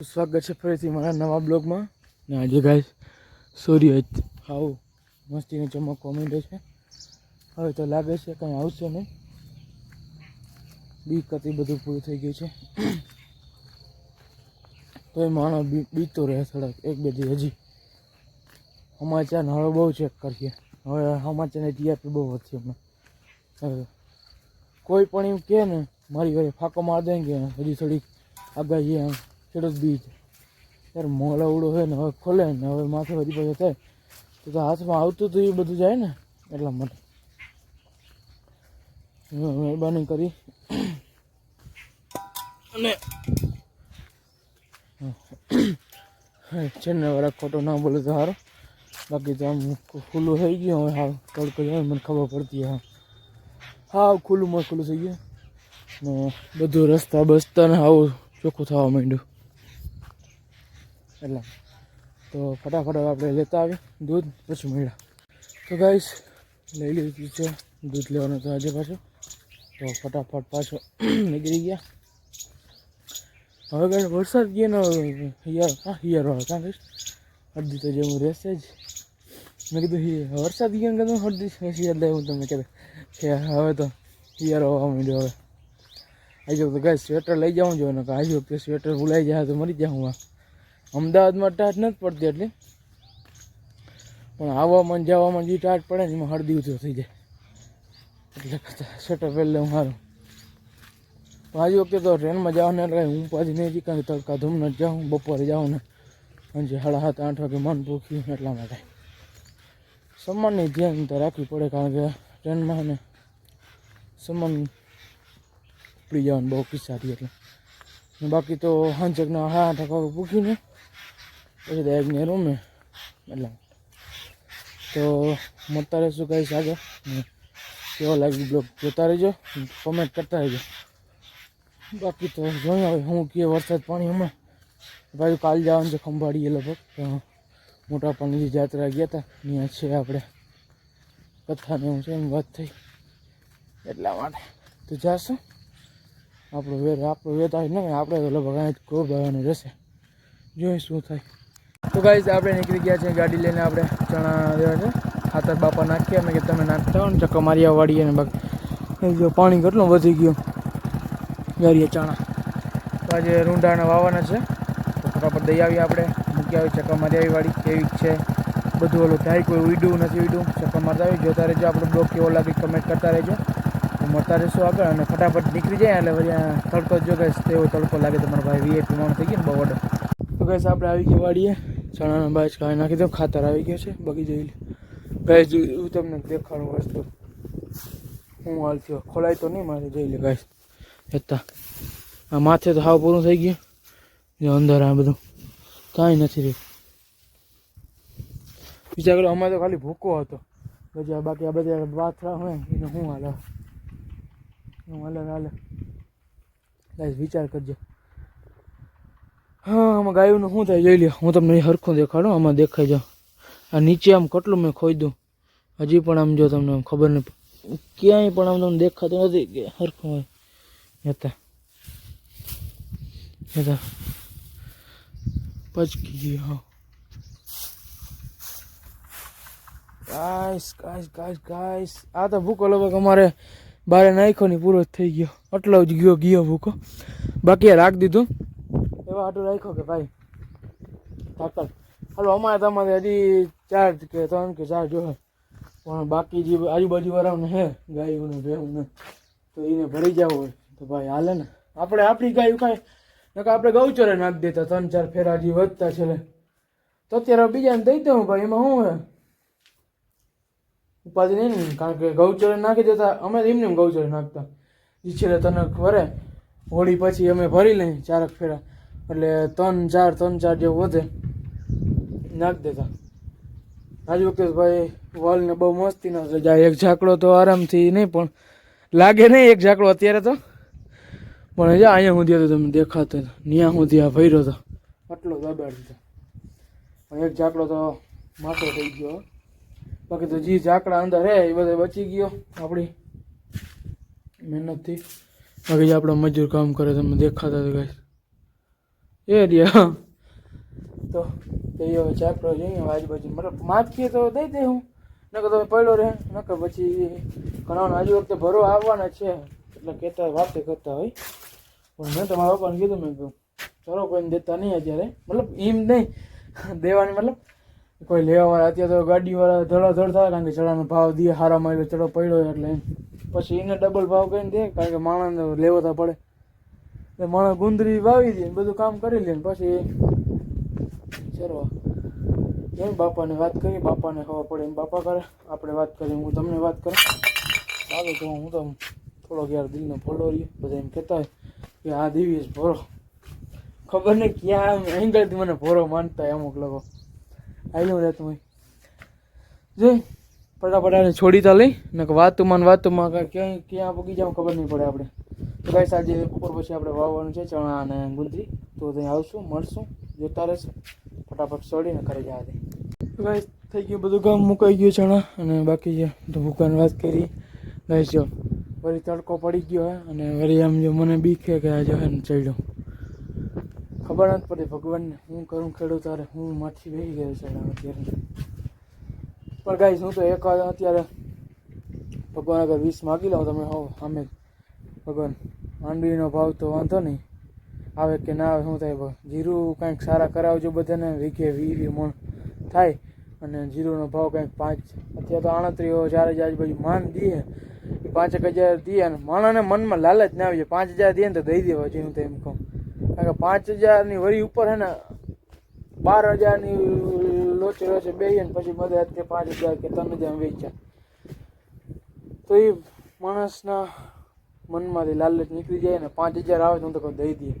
સ્વાગત છે ફરીથી મારા નવા બ્લોગમાં. ને આજે ગાય સૂર્ય આવું મસ્તીને ચમકવા માંડે છે. હવે તો લાગે છે કંઈ આવશે નહીં. બીક હતી, બધું પૂરું થઈ ગયું છે. તો એ માણસ બી, બીતો રહે થોડાક, એક બે દી હજી. સમાચાર હવે બહુ ચેક કરીએ. હવે સમાચારની ટીઆરપી બહુ વધશે હમણાં હવે કોઈ પણ એમ કહે ને, મારી ઘરે ફાંકો માર દે કે હજી થોડીક આગાહી આમ ખેડૂત બીજ. ત્યારે મોલાવડો હોય ને હવે ખોલે ને હવે માથે હજી પછી થાય. તો તો હાથમાં આવતું તો એ બધું જાય ને એટલા માટે. મહેરબાની કરી. અને છે ને વાળા ખોટો ના બોલે તો સારો બાકી તો આમ ખુલ્લું થઈ ગયું હવે હા તડકો જાય મને ખબર પડતી હા હા ખુલ્લું માં ખુલ્લું થઈ ગયું. ને બધું રસ્તા બસતા ને આવું ચોખ્ખું થવા માંડ્યું. એટલે તો ફટાફટ હવે આપણે લેતા આવી દૂધ, પછી મળ્યા તો ગાઈસ લઈ લીધું છે. દૂધ લેવાનું તો આજે પાછું. તો ફટાફટ પાછો નીકળી ગયા. હવે કાંઈ વરસાદ ગયો ને હિયાર હા હિયાર વાળો કાં કહીશ અડધી તો જેવું રહેશે જ. મેં કીધું હિ, વરસાદ ગયો ને કીધું અડધી. હિયાર લેવું તમને કીધું કે હવે તો હિયાર આવવા માંડ્યો હવે. આજે તો ગાય સ્વેટર લઈ જવું જોઈએ ને આજે વખતે સ્વેટર ભૂલાઈ જાય તો મરી જાઉં આ અમદાવાદમાં ટાટ નથી પડતી એટલી. પણ આવવામાં જવામાં જે ટાટ પડે ને એમાં હળદી ઉધો થઈ જાય. એટલે સેટઅપ સ્વેટર હું સારું આજે વખતે તો ટ્રેનમાં જવાનું એટલે હું પાછી નહીં કારણ કે તડકા ધૂમ નથી જાઉં, બપોરે જાઉં ને સાંજે સાડા સાત, આઠ વાગે મન ભૂખ્યું એટલા માટે. સમાનની ધ્યાન તો રાખવી પડે કારણ કે ટ્રેનમાં ને સમાન ઉપડી જવાનું બહુ કિસ્સાથી એટલે. બાકી તો હાંચકના હા આઠ વાગે પૂકીને પછી ડાયરેક્ટને રૂમે એટલે તો મળતા રહેશું કહીશ આગળ? ને કેવો લાગ્યું બ્લોગ? જોતા રહેજો. કોમેન્ટ કરતા રહેજો. બાકી તો જોઈએ હવે હું કે વરસાદ પાણી હમણાં? ભાઈ કાલ જવાનું છે ખંભાળીએ લગભગ. મોટા પાણીની જાત્રા ગયા હતા ત્યાં છે આપણે. કથાને હું છે એમ વાત થઈ. એટલા માટે. તો જાશું. આપણો વેર આપણો વેતા નહીં આપણે તો લગભગ અહીંયા જ ખૂબ આવવાનું રહેશે. જોઈ શું થાય. તો ગાઈઝ આપણે નીકળી ગયા છે ગાડી લઈને, આપણે ચણા લેવા છે. ખાતર બાપા નાખીએ અમે કે તમે નાખતા હો ને ચક્કો મારી વાળીએ ને બાકી. જો પાણી કેટલું વધી ગયું. ગાડીએ ચણા. તો આજે રૂંઢાના વાવવાના છે. તો ફટાફટ દઈ આવીએ આપણે. મૂકી આવી ચક્કા મારી આવી વાળી કેવી છે. બધું ઓલું થાય, કોઈ ઉડ્યું નથી ઉડ્યું ચક્કા મારતા આવી જોતા રહેજો, આપણો બ્લોગ કેવો લાગે કમેન્ટ કરતા રહેજો. મળતા રહેશું આગળ અને ફટાફટ નીકળી જાય, એટલે વળી તડકો જો ગઈ તેવો તડકો લાગે, તમારો ભાઈ વીઆઈપી માણસ થઈ ગયો ને બહુ ઓર્ડર તો ગઈશ આપણે આવી ગયા વાડીએ. ચણાનો બાજ કાઢી નાખી દો ખાતર આવી ગયો છે, બગી જોઈ ગાઈસ હું તમને દેખાડું વસ્તુ હું હાલ થયો. ખોલાય તો નહીં મારે, જોઈ લે ગાઈસ. જતા. આ માથે તો હાવ પૂરું થઈ ગયું. જો અંદર આ બધું કાંઈ નથી રહ્યું. બીજા કરો અમારે તો ખાલી ભૂકો હતો. પછી આ બાકી આ બધા પાથરા હોય એને શું હાલે હું હાલે હાલે. વિચાર કરજો. હા, આમાં ગાયોનું શું થાય જોઈ લ્યો. હું તમને હરખું દેખાડું, આમાં દેખાઈ જાઉં આ નીચે આમ કેટલું મેં ખોઈ દઉં હજી પણ આમ જો તમને ખબર નહીં ક્યાંય પણ આમ તમને દેખાતું નથી કે હરખું હોય. હતા હતા પચકી ગયો, હા. Guys guys guys guys. આ તો ભૂકો લગભગ અમારે બારે નાખ્યો ને પૂરો જ થઈ ગયો. આટલો જ ગયો ગયો ભૂકો. બાકી રાખી દીધું. આટલું રાખ્યો કે ભાઈ? તાકલ હાલો, અમારે તમારે હજી ચાર કે ત્રણ કે ચાર જોહે પણ બાકી જે આજુબાજુ વાળાને હે ગાયું ને ને તો એને ભરી જવું હોય. તો ભાઈ હાલે ને. આપણે આપણી ગાયું કાંઈ નકા આપણે ગૌચરે નાખી દેતા, ત્રણ ચાર ફેરા જે વધતા છે તો અત્યારે બીજાને દઈ દઉં, ભાઈ, એમાં શું હે ઉપાધિ નહીં ને, કારણ કે ગૌચરે નાખી દેતા, અમે એમને એમ ગૌચરે નાખતા. જે છેલ્લે તને વરે, હોળી પછી અમે ભરી લઈએ, ચારક ફેરા. એટલે ત્રણ ચાર ત્રણ ચાર જેવું વધે. નાખી દેતા. હાજુ ભાઈ વોલને બહુ મસ્તી ના જાય એક ઝાકડો તો આરામથી નહીં, પણ લાગે નહીં એક ઝાકડો અત્યારે તો. પણ હજી અહીંયા સુધી હતો તમે દેખાતો ન્યા સુધી આ ભર્યો હતો. આટલો દબાડ દીધો પણ એક ઝાકડો તો માથો થઈ ગયો. બાકી તો જે ઝાકડા અંદર હે, એ બધા બચી ગયો આપણી મહેનતથી. બાકી જે આપણા મજૂર કામ કરે તમે દેખાતા હતા ગાઈસ. એ રહ્યા તો તે હવે ચેપ્ટર જોઈએ આજુબાજુ મતલબ માગીએ તો દઈ દે હું. નકર તમે પડ્યો રહે, નકર પછી ઘણા હજુ વખતે ભરો આવવાના છે. એટલે કહેતા વાતે કરતા હોય. પણ મેં તમારા પપ્પાને કીધું, મેં કહ્યું ચલો, કોઈને દેતા નહીં અત્યારે. મતલબ એમ નહીં. દેવાની મતલબ કોઈ લેવાવાળા, અત્યારે તો ગાડીવાળા ધડાધડ થાય, કારણ કે ચડાનો ભાવ દે હારા મળ્યો ચડો પડ્યો એટલે પછી એને ડબલ ભાવ કરીને દે, કારણ કે માણસને લેવો તો પડે. માણસ ગુંદરી વાવી દે બધું કામ કરી લે પછી ચરવા બાપાને વાત કરી, બાપાને ખબર પડે એમ બાપા કરે, આપણે વાત કરી, હું તમને વાત કરું. ચાલો તો હું તો થોડોક યાર દિલનો ફોડો રહ્યો, બધા એમ કહેતા હોય કે આ દિવ્યેશ ભરો ખબર નહીં ક્યાં એંગલથી મને ભોરો માનતા હોય અમુક લોકો. આવી આવેલું રહેતું હોય. જોઈ, ફટાફટ છોડી તા લઈ ને વાતુમાં વાતુમાં ક્યાંય ક્યાં જાવ ખબર નહીં પડે આપણે. તો ગાઈસ આજે બપોર પછી આપણે વાવવાનું છે ચણા અને ગુંદરી. તો ત્યાં આવશું, મળશું, જોતા રહેશું. ફટાફટ સોડીને ઘરે જવા દે. ભાઈ થઈ ગયું બધું ગામ મુકાઈ ગયું ચણા અને બાકી તો ભૂકાન વાત કરી. ગાઈસ જો, વળી તડકો પડી ગયો હે અને વળી આમ જો મને બીખે કે આજે હે ને ચડ્યો. ખબર નથી પડી ભગવાનને, હું કરું ખેડૂત તારે હું માથી બેસી ગયો છે અત્યારે પણ ગાઈસ હું તો એક અત્યારે ભગવાન અગર વીસ માગી લો તમે હો અમે. ભગવાન, માંડવીનો ભાવ તો વાંધો નહીં. આવે કે ના આવે, શું થાય? જીરું કાંઈક સારા કરાવજો બધાને, વીઘે વીરી મણ થાય. અને જીરુંનો ભાવ કાંઈક પાંચ, અત્યારે તો આણત્રીઓ ચાર હજાર આજુબાજુ માન દઈએ. પાંચેક હજાર દઈએ અને માણસને મનમાં લાલચ ના આવી જાય પાંચ હજાર દઈએ ને તો દઈ દેવા જેવું તો એમ કહું. કારણ કે પાંચ હજારની વરી ઉપર હે ને, બાર હજારની લોચે લોચે બેસીએ ને પછી બધા કે પાંચ હજાર કે ત્રણ હજાર વેચ્યા. તો એ માણસના મનમાંથી લાલચ નીકળી જાય ને પાંચ હજાર આવે તો હું તો દઈ દઈએ.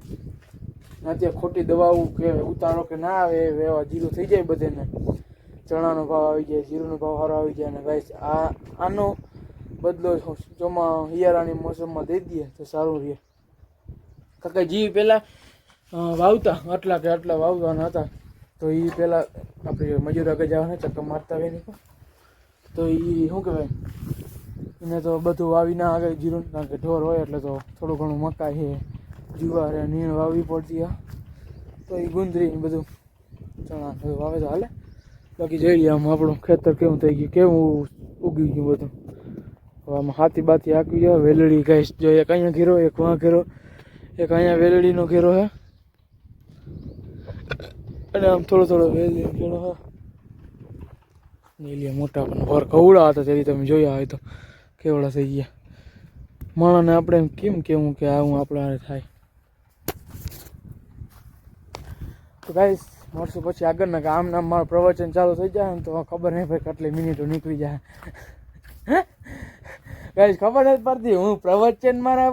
અત્યારે ખોટી દવાઓ કે ઉતારો કે ના આવે એવા જીરું થઈ જાય બધાને. ચણાનો ભાવ આવી જાય, જીરુંનો ભાવ સારો આવી જાય અને ગાઈસ, આ, આનો બદલો ચોમા હિયારાની મોસમમાં દઈ દઈએ તો સારું રહે. કાકા જી પહેલાં વાવતા, આટલા કે આટલા વાવવાના હતા. તો એ પહેલાં આપણે મજૂર આગળ જવાના ચક્કર મારતા હોય તો એ શું કહેવાય? એને તો બધું વાવી ના આગળ જીરું કારણ કે ઢોર હોય એટલે તો થોડું ઘણું મકાઈ છે, જુવાર નીણ વાવી પડતી તો એ ગુંદરી બધું ચણા બધું વાવે તો હાલે. બાકી જઈ લઈએ આમ આપણું ખેતર કેવું થઈ ગયું, કેવું ઉગી ગયું બધું. આમાં હાથી બાથી આંકી જાય વેલડી ગાઈશ જો એક અહીંયા ઘેરો, એક વાં ઘેરો, એક અહીંયા વેલડીનો ઘેરો હે અને આમ થોડો થોડો વેલડી ઘેરો હે નીલી મોટા પણ ભર કવડા હતા તેથી તમે જોયા હોય તો. કેવડા થઈ ગયા. માણસને આપણે એમ કેમ કેવું કે આવું આપણા થાય? તો ગાઈશ મળશું પછી આગળના કે આમ નામ મારું પ્રવચન ચાલુ થઈ જાય ને તો ખબર નહીં ભાઈ કેટલી મિનિટો નીકળી જાય. ગાઈશ ખબર નથી પડતી, હું પ્રવચન મારા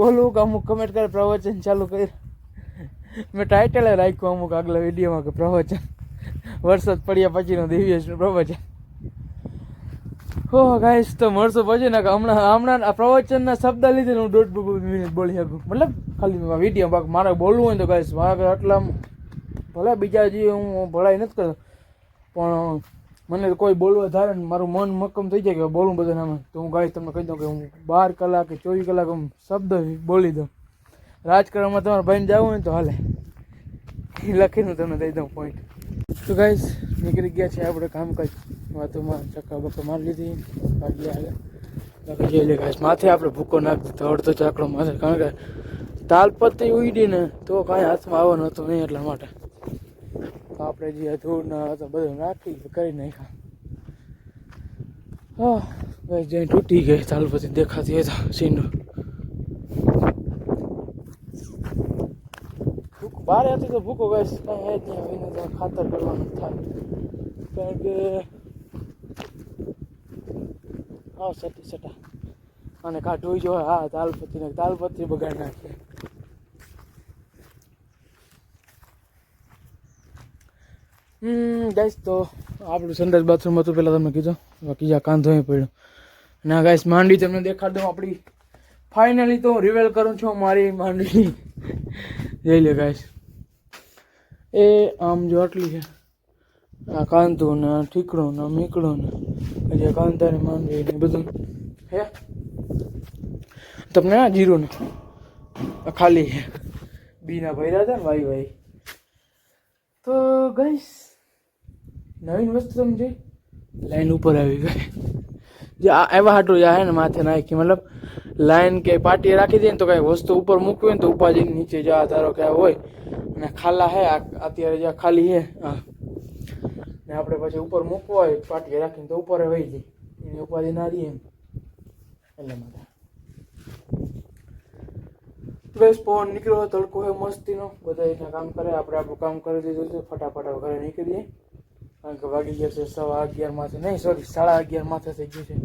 બોલું કે અમુક કમેન્ટ કરે પ્રવચન ચાલુ કરી મેં ટાઇટલ રાખ્યું અમુક આગલા વિડીયોમાં કે પ્રવચન. વરસાદ પડ્યા પછીનો દિવ્ય પ્રવચન. હો ગાઈસ તો મળશું પછી ને હમણાં હમણાં પ્રવચનના શબ્દ લીધે હું દોઢ મિનિટ બોલી શકું. મતલબ, ખાલી વીડિયો બાકી મારે બોલવું હોય તો ગાઈસ મારે આટલા ભલે બીજા જે હું ભળાઈ નથી કરતો. પણ મને કોઈ બોલવા ધારે ને મારું મન મક્કમ થઈ જાય કે બોલું બધા નામે તો હું ગાઈસ તમને કહી દઉં કે હું બાર કલાક કે ચોવીસ કલાક હું શબ્દ બોલી દઉં. રાજકારણમાં તમારા ભાઈને જવું હોય તો હાલે. એ લખીને તમને દઈ દઉં પોઈન્ટ તો ગાઈસ નીકળી ગયા છે આપણે કામ કાજ વાતોમાં ચક્કા બક્કા મારી લીધી. બાકી આગળ બાકી જઈ લે ગાઈસ માથે આપણે ભૂકો નાખી તો અડધો ચાકડો માથે, કારણ કે તાલપત્તી ઉડી ને, તો કાંઈ હાથમાં આવવાનું હતું નહીં એટલા માટે. આપણે જે ધૂળ ના હતા બધું નાખી કરી નાખ્યા. હા ગાઈસ જઈને તૂટી ગઈ. તાલપત્તી દેખાતી હતા સીંડો બારે હતી તો ભૂકો ગાઈશ. કાંઈ હે જ નહીં એને ત્યાં ખાતર કરવાનું થાય. કારણ કે હા સટી સટા. અને કાઢવું જોઈએ હા તાલપત્રી ને તાલપત્રી બગાડ નાખીએ હમ ગાઈસ તો આપણું સંડાસ બાથરૂમ હતું પહેલાં તમને કીધું. બાકી કાંધો પડ્યો. અને આ ગાઈસ માંડવી તમને દેખાડ દઉં આપણી. ફાઇનલી તો રિવેલ કરું છું મારી માંડવી. જઈ લે ગાઈસ એ આમ જો આટલી છે આ કાંધો ને આ ઠીકડો ને આ મીકડો ને પછી આ કાંધાની માંડવી ને બધું હે તમને આ જીરો ને આ ખાલી છે બીના ભર્યા હતા ને ભાઈ ભાઈ તો ગઈશ નવીન વસ્તુ તમે જોઈ લાઈન ઉપર આવી ગઈ જે આ એવા હાટું હે ને માથે નાખી મતલબ લાઈન કે પાટીએ રાખી દે ને તો કઈ વસ્તુ ઉપર મૂકવી હોય ને તો ઉપાજી નીચે જા ધારો કે આ હોય અને ખાલા હે, આ અત્યારે જ્યાં ખાલી હે હા ને આપણે પછી ઉપર મૂકવા હોય, પાટીએ રાખીને તો ઉપર વહી જાય. એની ઉપાધિ ના રહીએ એમ. એટલે માટે બસ પવન નીકળ્યો હોય, તડકો હોય, મસ્તીનો, બધા એના કામ કરે, આપણે આપણું કામ કરી દીધું છે, ફટાફટ હવે ઘરે નીકળીએ. કારણ કે વાગી ગયા છે, સવા અગિયાર માથે. નહીં સોરી સાડા અગિયાર માથે થઈ ગયું છે.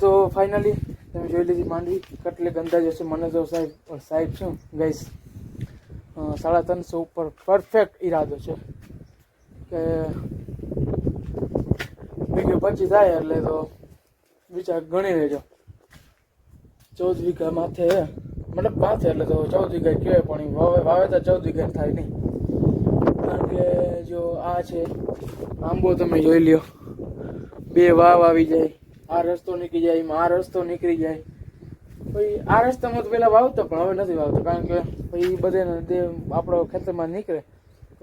તો ફાઇનલી તમે જોઈ લીધી માંડવી કેટલી અંદાજ હશે મને તો સાહેબ સાહેબ શું ગઈશ સાડા ત્રણસો ઉપર પરફેક્ટ ઈરાદો છે. કે વીઘે પચી થાય એટલે તો વિચાર ગણી લેજો. ચૌદ વીઘા માથે. મતલબ માથે એટલે તો ચૌદ વીઘા કહેવાય, પણ વાવે વાવે વાવેતર ચૌદ વીઘા થાય નહીં. કારણ કે જો આ છે, આંબો તમે જોઈ લ્યો. બે વાવ આવી જાય, આ રસ્તો નીકળી જાય આ રસ્તો નીકળી જાય. પછી આ રસ્તામાં તો પેલા વાવતો, પણ હવે નથી વાવતો. કારણ કે પછી બધાને દે આપણો ખેતરમાં નીકળે.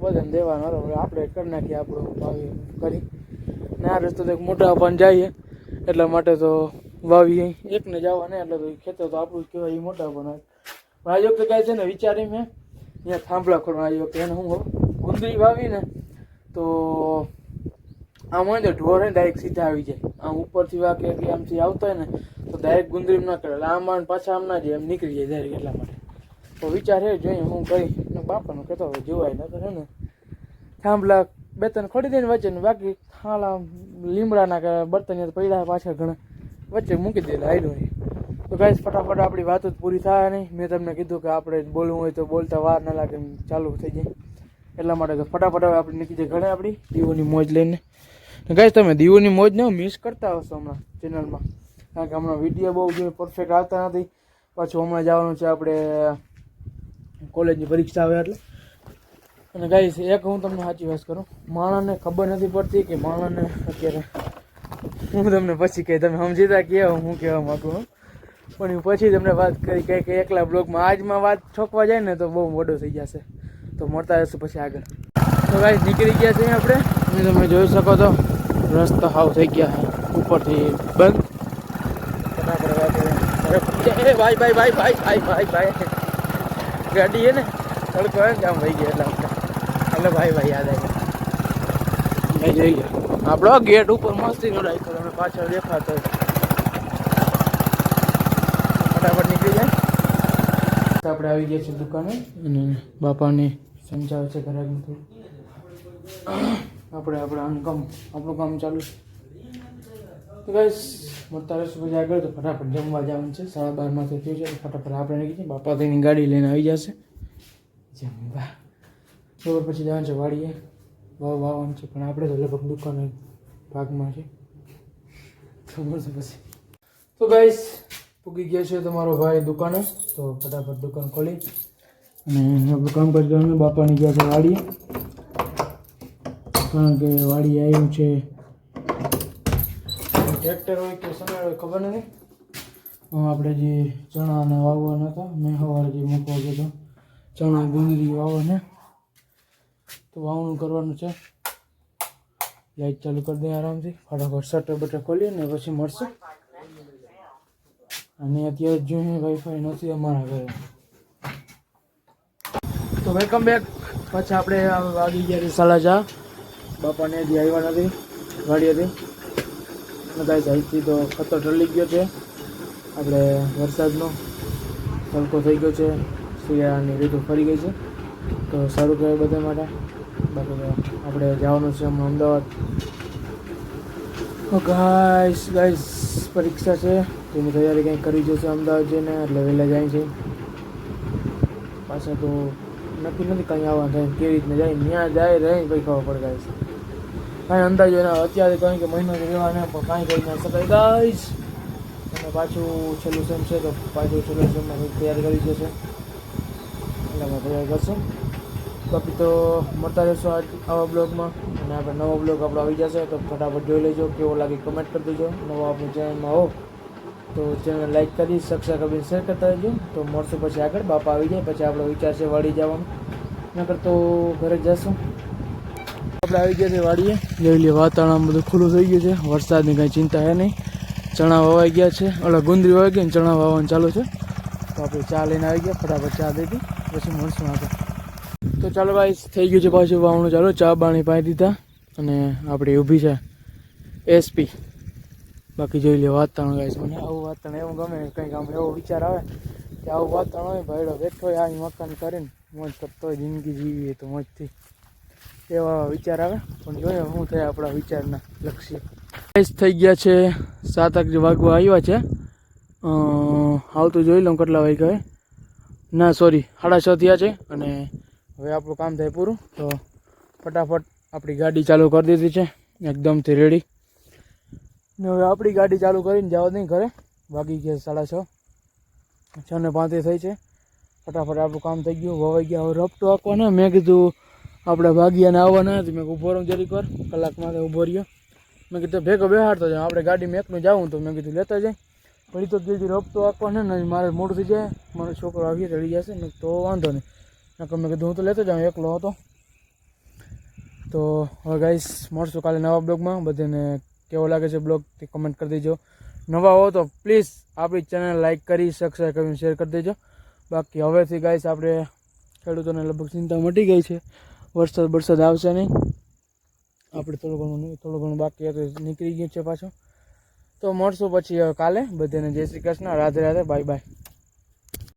બધાને દેવાનો હવે આપણે કરી નાખીએ આપણું વાવી કરી. ને આ રસ્તો તો મોટા પણ જઈએ. એટલા માટે તો વાવીએ. એકને જવા ને એટલે તો ખેતર તો આપણું જ કહેવાય, એ મોટા પણ પણ આ વખતે કાંઈ છે ને વિચારી મેં. અહીંયા થાંભલા ખોલવા આ વખતે એને હું ગુંદરી વાવીને, તો આમ હોય ને ઢોર ને ડાયરેક્ટ સીધા આવી જાય. આમ ઉપરથી વાકે આમથી આવતા હોય ને તો ડાયરેક્ટ ગુંદરીમ ના કરે. આમ આમ પાછા આમ ના જાય, એમ નીકળી જાય ડાયરેક્ટ એટલા માટે. તો વિચાર એ જોઈએ હું કરી બાપાનું કહેતો હવે જોવાય ન કરે ને. થાંભલા બે ત્રણ ખોડી દઈને વચ્ચે બાકી ખાલા લીમડાના બર્તન પડ્યા પાછા ઘણા. વચ્ચે મૂકી દેલા આયડો તો ગાઈસ, ફટાફટ આપણી વાત જ પૂરી થાય નહીં. મેં તમને કીધું કે આપણે બોલવું હોય તો બોલતા વાર ના લાગે ચાલુ થઈ જાય. એટલા માટે તો ફટાફટ હવે આપણે નીકળી જાય ઘરે આપણી, દીવોની મોજ લઈને. ગાઈસ તમે દીવોની મોજ ને મિસ કરતા હશો હમણાં ચેનલમાં કારણ કે હમણાં વીડિયો બહુ જે પરફેક્ટ આવતા નથી. પાછું હમણાં જવાનું છે આપણે કોલેજની પરીક્ષા આવે એટલે. અને ગાઈસ એક હું તમને સાચી વાત કરું. માણસને ખબર નથી પડતી કે માણસને અત્યારે હું તમને પછી કહી તમે સમજીતા કે હું કહેવા માગું છું. પણ પછી તમને વાત કરી કંઈક એકલા બ્લોગમાં આજમાં વાત ઠોકવા જાય ને તો બહુ મોટો થઈ જશે. તો મળતા જશું પછી આગળ. તો ગાઈસ નીકળી ગયા છે આપણે. તમે જોઈ શકો તો રસ્તા હાવ થઈ ગયા છે ઉપરથી બંધ ફટાફટ હવે આપણે ઘરે પહોંચી જાય. એ ભાઈ ભાઈ ભાઈ ભાઈ ભાઈ ભાઈ ભાઈ ગાડી છે ને તડકો હોય ને આમ વહી ગયા એટલે આપણે એટલે ભાઈ ભાઈ યાદ આવી ગયા જઈ ગયા આપણો ગેટ ઉપર મસ્તી નો રાખ્યો તમે પાછળ દેખાતો હોય. ફટાફટ નીકળી જાય તો આપણે આવી ગયા છે દુકાને અને બાપાને સમજાવે છે ઘરાકનું થોડું આપણે આપણે કામ, આપણું કામ ચાલુ તો ગાઈસ મળતા રહીશું પછી આગળ તો ફટાફટ જમવા જવાનું છે. સાડા બારમાંથી થયું છે ફટાફટ આપણે નીકળી બાપા તેની ગાડી લઈને આવી જશે. જમવા. બરોબર, પછી જવાનું છે વાડીએ. વાવ, વાવવાનું છે, પણ આપણે તો લગભગ દુકાન ભાગમાં છે. ખબર છે પછી. તો ગાઈસ પૂકી ગયા છે તમારો ભાઈ દુકાને. તો ફટાફટ દુકાન ખોલી. અને આપણું કામ કરી જવાનું બાપાની ગયા વાડીએ. કારણ કે વાડી આવ્યું છે. ટ્રેક્ટર હોય કે સમય હોય ખબર નથી? હું આપણે જે ચણાને વાવવાના હતા મેં સવારે જે મૂકવા ગયો ચણા ગુંદરી વાવવાને. તો વાવણું કરવાનું છે. લાઈટ ચાલુ કરી દે આરામથી. ફટાફટ શટર બટર ખોલીએ ને પછી મળશે. અને અત્યારે જોઈએ વાઈફાઈ નથી અમારા ઘરે. તો વેલકમ બેક પાછા આપણે વાગી ગયા સલાહ ચા. બાપાને હજી આવ્યા નથી, ગાડી હતી. અને કાંઈ તો ખતર ટળી ગયો છે. આપણે વરસાદનો તડકો થઈ ગયો છે. શિયાળાની ઋતુ ફરી ગઈ છે. તો સારું કહેવાય બધા માટે. બાકી આપણે જવાનું છે હમણાં અમદાવાદ. ગાઈસ ગાઈસ, પરીક્ષા છે. તેની તૈયારી કંઈક કરી જશે અમદાવાદ જઈને, એટલે વહેલા જાય છે. પાછા તો નક્કી નથી કંઈ આવવાનું થાય. કેવી રીતના જાય ત્યાં જાય, રહે પછી ખબર પડે, ગાઈસ. કાંઈ અંદાજો એના અત્યારે કંઈ કે મહિનો રહેવાના પણ કાંઈ કરી ના શકાય ગાઈશ અને પાછું છેલ્લું સેમ છે, તો પાછું છેલ્લું સેમમાં તૈયારી કરી જશે એટલે અમે તૈયાર કરશું. બાકી તો મળતા રહેશો આજ આવા બ્લોગમાં. અને આપણે નવો બ્લોગ આપણો આવી જશે, તો ફટાફટ જોઈ લેજો, કેવો લાગે કમેન્ટ કરી દેજો. નવો આપણી ચેનલમાં હો, તો ચેનલ લાઈક કરી સબસ્ક્રાઈબ કરીને શેર કરતા રહેજો. તો મળશું પછી આગળ. બાપા આવી જાય, પછી આપણો વિચાર છે વળી જવાનું. નકર તો ઘરે જશું. આપણે આવી ગયા છે વાડીએ. જોઈ લઈએ વાતાવરણ બધું ખુલ્લું થઈ ગયું છે. વરસાદની કાંઈ ચિંતા હે નહીં. ચણા વવાઈ ગયા છે. ઓલા ગુંદરી વવાઈ ગઈ ને ચણા વાવવાનું ચાલુ છે. તો આપણે ચા લઈને આવી ગયા, ફટાફટ ચા દઈ હતી પછી મળશું આપણે. તો ચાલો ભાઈ, થઈ ગયું છે પાછું વાવણું ચાલો. ચા પાણી પાઈ દીધા અને આપણી ઊભી છે એસપી બાકી જોઈ લે વાતાવરણ ગાઈશ મને આવું વાતાવરણ એવું ગમે, કંઈક આમ એવો વિચાર આવે કે આવું વાતાવરણ હોય ભાઈડો બેઠો હોય, આ મકાન કરીને મોજ કરતો હોય, જિંદગી જીવીએ તો મોજથી. એવા વિચાર આવે? પણ જોઈએ શું થાય આપણા વિચારના લક્ષ્ય. ગાઈસ થઈ ગયા છે સાત આઠ વાગવા આવ્યા છે. આવતું જોઈ લઉં કેટલા વાગ્યા ના સોરી સાડા છ થયા છે અને હવે આપણું કામ થાય પૂરું. તો ફટાફટ આપણી ગાડી ચાલુ કરી દીધી છે. એકદમથી રેડી ને હવે આપણી ગાડી ચાલુ કરીને જવા નહીં ઘરે. વાગી ગયા સાડા છ. છ ને પાંત્રીસ થઈ છે. ફટાફટ આપણું કામ થઈ ગયું. વવાઈ ગયા હવે રપટો આપવાનો. મેં કીધું આપણે ભાગ્યાને આવવાના હતી મેં ઊભો રહું જરીક વાર. કલાકમાં ઊભો રહ્યો. મેં કીધું ભેગો બેહાડતો જાય આપણે ગાડી એકનું જાઉં તો મેં કીધું, લેતા જાય. એ તો કીધું રપટો આપવાને ને મારે મોડું થઈ જાય. મારો છોકરો આવી ચડી જશે ને, તો વાંધો નહીં. નકર મેં કીધું, હું તો લેતો જાઉં, એકલો હતો. તો હવે ગાઈસ મળશું કાલે નવા બ્લોગમાં. બધાને કેવો લાગે છે બ્લોગ તે કમેન્ટ કરી દેજો. નવા હો તો પ્લીઝ આપણી ચેનલ લાઈક કરી સબસ્ક્રાઈબ કરીને શેર કરી દેજો. બાકી હવેથી ગાઈસ આપણે ખેડૂતોને લગભગ ચિંતા મટી ગઈ છે. વરસાદ વરસાદ આવશે નહીં. આપણે થોડું ઘણું થોડું ઘણું બાકી હતું નીકળી ગયું છે પાછું. તો મળશું પછી કાલે. બધાને જય Shri Krishna. Radhe Radhe bye bye.